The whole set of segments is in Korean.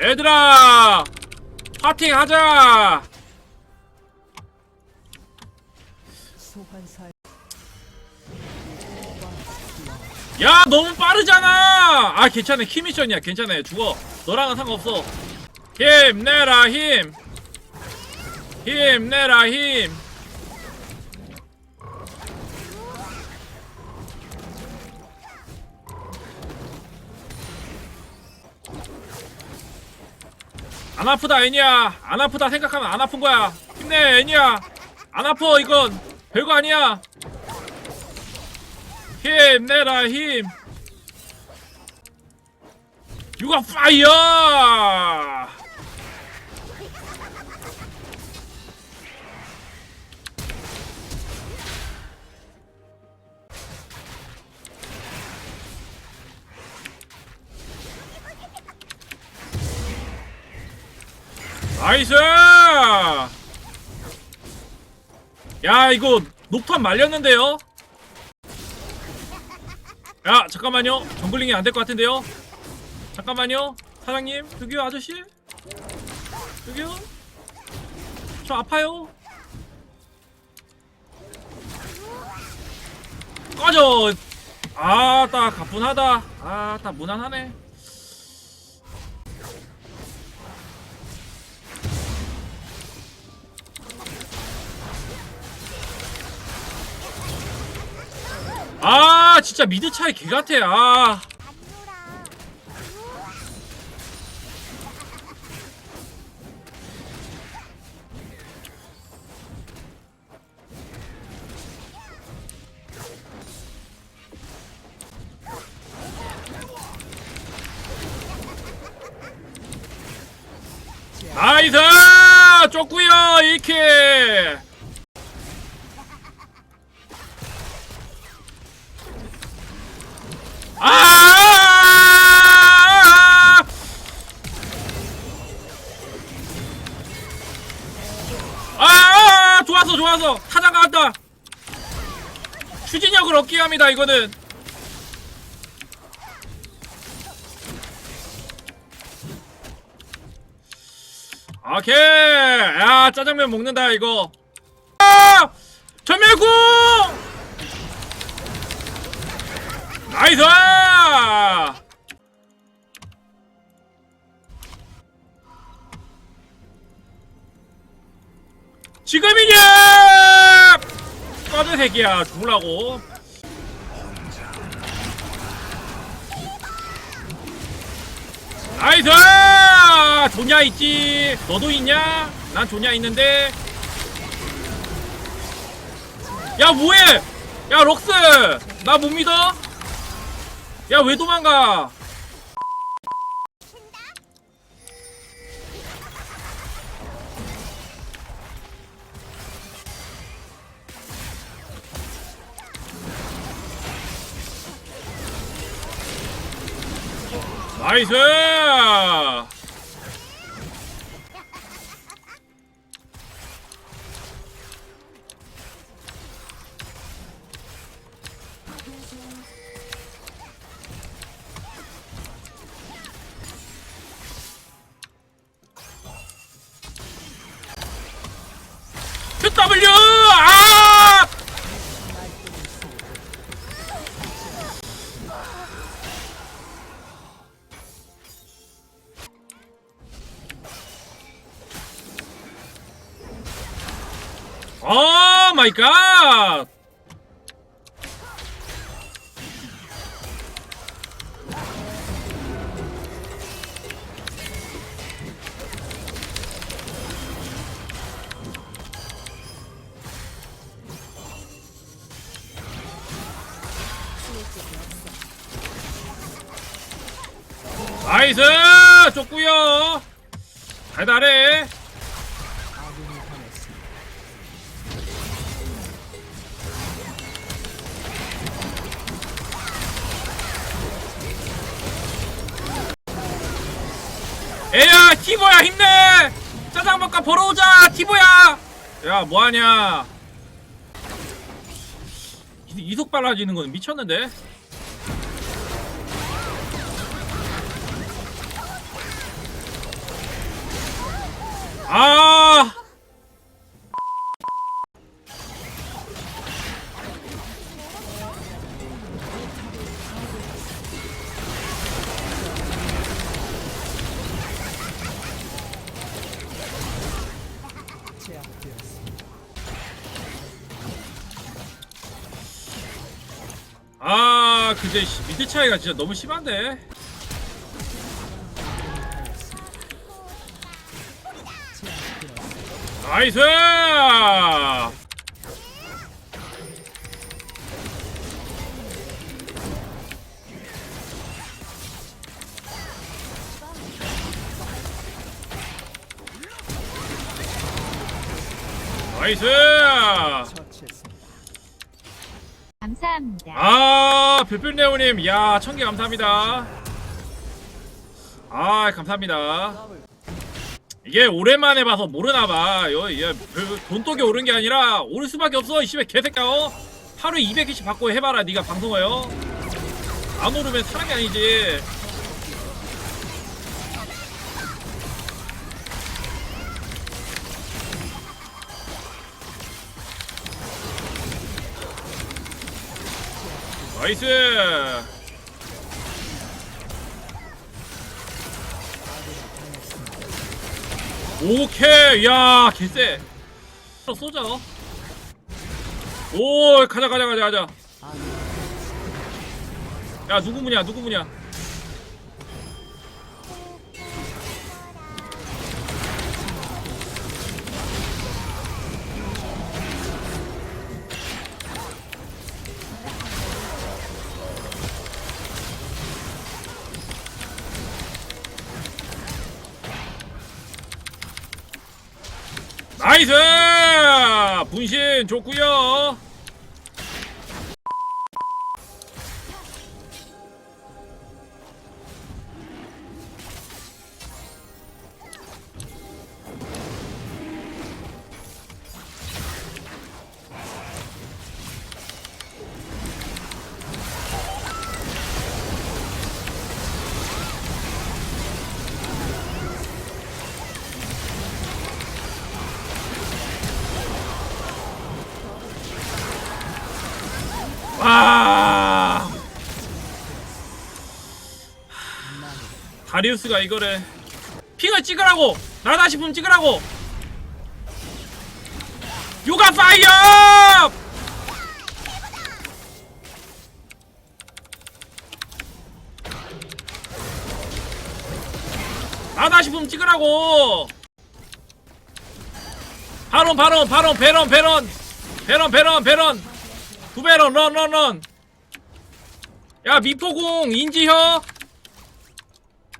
얘들아 파팅 하자. 야 너무 빠르잖아. 아 괜찮아. 키 미션이야. 괜찮아. 죽어. 너랑은 상관없어. 힘내라 힘. 힘내라 힘 안 아프다 애니야. 안 아프다 생각하면 안 아픈 거야. 힘내 애니야. 안 아파 이건. 별거 아니야. 힘내라 힘. Got fire! 나이스! 야 이거 녹탄 말렸는데요? 야 잠깐만요. 정글링이 안 될 것 같은데요? 잠깐만요. 사장님 저기요 아저씨? 저기요 저 아파요? 꺼져! 아따 가뿐하다. 아따 무난하네 아 진짜 미드 차이 개 같아. 아. 나이스! 쫓구요 1킬 추진력을 얻게 합니다. 이거는. 오케이. 야, 짜장면 먹는다 이거. 아! 전멸구! 나이스! 지금이냐! 꺼져 새끼야 죽으라고 나이스! 조냐 있지 너도 있냐? 난 조냐 있는데 야 뭐해 야 럭스 나 못 믿어? 야 왜 도망가 나이스 QW 아! 오 마이 갓! 나이스! 좋구요 달달해! 티보야 힘내! 짜장밥값 벌어오자 티보야! 야 뭐하냐? 이- 이속 빨라지는 건 미쳤는데 아, 그제 씨, 미드 차이가 진짜 너무 심한데. 나이스! 나이스! 감사합니다. 아, 별별네오님, 야, 천 개 감사합니다. 아, 감사합니다. 이게 오랜만에 봐서 모르나봐. 돈독이 오른 게 아니라 오를 수밖에 없어. 이 씨발 개새끼야. 어? 하루에 200개씩 받고 해봐라. 네가 방송어요. 안 오르면 사람이 아니지. 나이스. 오케이! 야 개쎄 쏘자 오 가자 가자 가자 가자. 야 누구 무냐 누구 무냐 나이스! 분신 좋구요 다리우스가 이거를 핑을 찍으라고 나다 싶으면 찍으라고. 요가 파이어 나다 싶으면 찍으라고. 바론 바론 바론 베론 베론 베론 베론 베론 두 배런 런런런. 야 미포공 인지혀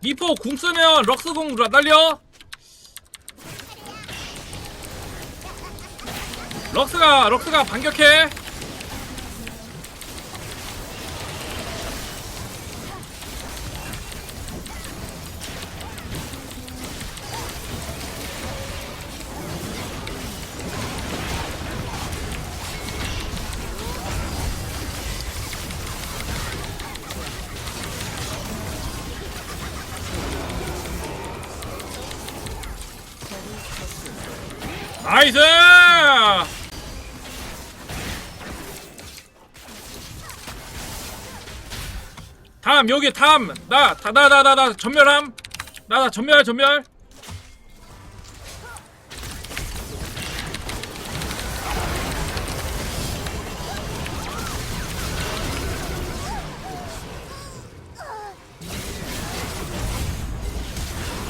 미포 궁 쓰면 럭스공 날려. 럭스가 럭스가 반격해 나이스! 다음 여기 다음. 나나 나 나 나 전멸함. 나 나 전멸 전멸.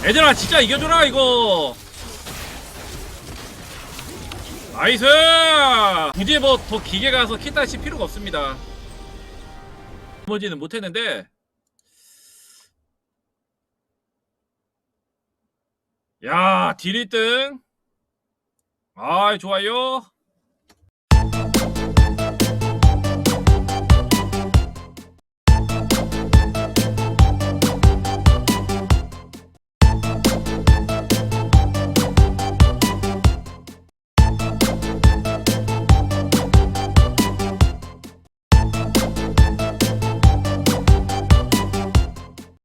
얘들아 진짜 이겨줘라 이거 나이스! 굳이 뭐 더 기계 가서 키타 칠 필요가 없습니다. 나머지는 못했는데. 야딜 1등. 아이 좋아요